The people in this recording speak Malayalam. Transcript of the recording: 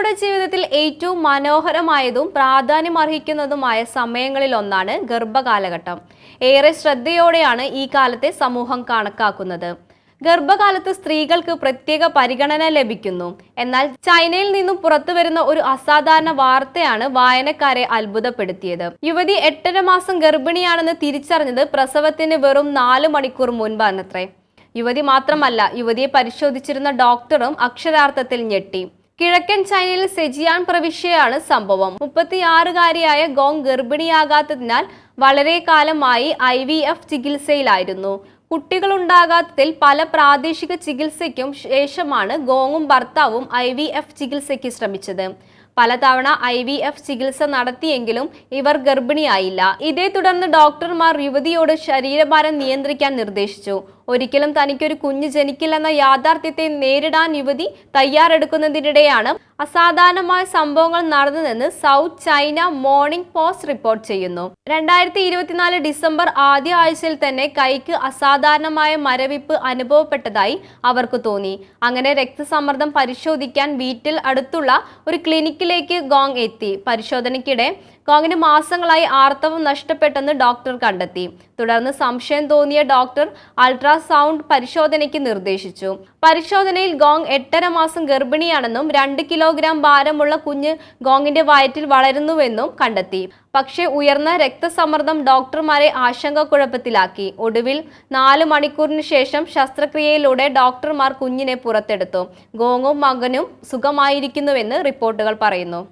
സ്ത്രീയുടെ ജീവിതത്തിൽ ഏറ്റവും മനോഹരമായതും പ്രാധാന്യമർഹിക്കുന്നതുമായ സമയങ്ങളിലൊന്നാണ് ഗർഭകാലഘട്ടം. ഏറെ ശ്രദ്ധയോടെയാണ് ഈ കാലത്തെ സമൂഹം കണക്കാക്കുന്നത്. ഗർഭകാലത്ത് സ്ത്രീകൾക്ക് പ്രത്യേക പരിഗണന ലഭിക്കുന്നു. എന്നാൽ ചൈനയിൽ നിന്നും പുറത്തു വരുന്ന ഒരു അസാധാരണ വാർത്തയാണ് വായനക്കാരെ അത്ഭുതപ്പെടുത്തിയത്. യുവതി എട്ടര മാസം ഗർഭിണിയാണെന്ന് തിരിച്ചറിഞ്ഞത് പ്രസവത്തിന് വെറും നാല് മണിക്കൂർ മുൻപാണത്രേ യുവതി മാത്രമല്ല യുവതിയെ പരിശോധിച്ചിരുന്ന ഡോക്ടറും അക്ഷരാർത്ഥത്തിൽ ഞെട്ടി. കിഴക്കൻ ചൈനയിൽ സെജിയാൻ പ്രവിശ്യയാണ് സംഭവം. മുപ്പത്തിയാറുകാരിയായ ഗോങ് ഗർഭിണിയാകാത്തതിനാൽ വളരെ കാലമായി ഐ വി എഫ് ചികിത്സയിലായിരുന്നു. കുട്ടികളുണ്ടാകാത്തതിൽ പല പ്രാദേശിക ചികിത്സയ്ക്കും ശേഷമാണ് ഗോങ്ങും ഭർത്താവും ഐ വി എഫ് ചികിത്സയ്ക്ക് ശ്രമിച്ചത്. പലതവണ ഐ വി എഫ് ചികിത്സ നടത്തിയെങ്കിലും ഇവർ ഗർഭിണിയായില്ല. ഇതേ തുടർന്ന് ഡോക്ടർമാർ യുവതിയോട് ശരീരഭാരം നിയന്ത്രിക്കാൻ നിർദ്ദേശിച്ചു. ഒരിക്കലും തനിക്കൊരു കുഞ്ഞ് ജനിക്കില്ലെന്ന യാഥാർത്ഥ്യത്തെ നേരിടാൻ യുവതി തയ്യാറെടുക്കുന്നതിനിടെയാണ് അസാധാരണമായ സംഭവങ്ങൾ നടന്നതെന്ന് South China Morning Post report ചെയ്യുന്നു. രണ്ടായിരത്തി ഇരുപത്തിനാല് ഡിസംബർ ആദ്യ ആഴ്ചയിൽ തന്നെ കൈക്ക് അസാധാരണമായ മരവിപ്പ് അനുഭവപ്പെട്ടതായി അവർക്ക് തോന്നി. അങ്ങനെ രക്തസമ്മർദ്ദം പരിശോധിക്കാൻ വീട്ടിൽ അടുത്തുള്ള ഒരു ക്ലിനിക്കിലേക്ക് ഗോങ് എത്തി. പരിശോധനയ്ക്കിടെ ഗോങ്ങിന് മാസങ്ങളായി ആർത്തവം നഷ്ടപ്പെട്ടെന്ന് ഡോക്ടർ കണ്ടെത്തി. തുടർന്ന് സംശയം തോന്നിയ ഡോക്ടർ അൾട്രാസൗണ്ട് പരിശോധനയ്ക്ക് നിർദ്ദേശിച്ചു. പരിശോധനയിൽ ഗോങ് എട്ടര മാസം ഗർഭിണിയാണെന്നും രണ്ട് കിലോഗ്രാം ഭാരമുള്ള കുഞ്ഞ് ഗോങ്ങിന്റെ വയറ്റിൽ വളരുന്നുവെന്നും കണ്ടെത്തി. പക്ഷേ ഉയർന്ന രക്തസമ്മർദ്ദം ഡോക്ടർമാരെ ആശങ്കക്കുഴപ്പത്തിലാക്കി ഒടുവിൽ നാല് മണിക്കൂറിന് ശേഷം ശസ്ത്രക്രിയയിലൂടെ ഡോക്ടർമാർ കുഞ്ഞിനെ പുറത്തെടുത്തു. ഗോങ്ങും മകനും സുഖമായിരിക്കുന്നുവെന്ന് റിപ്പോർട്ടുകൾ പറയുന്നു.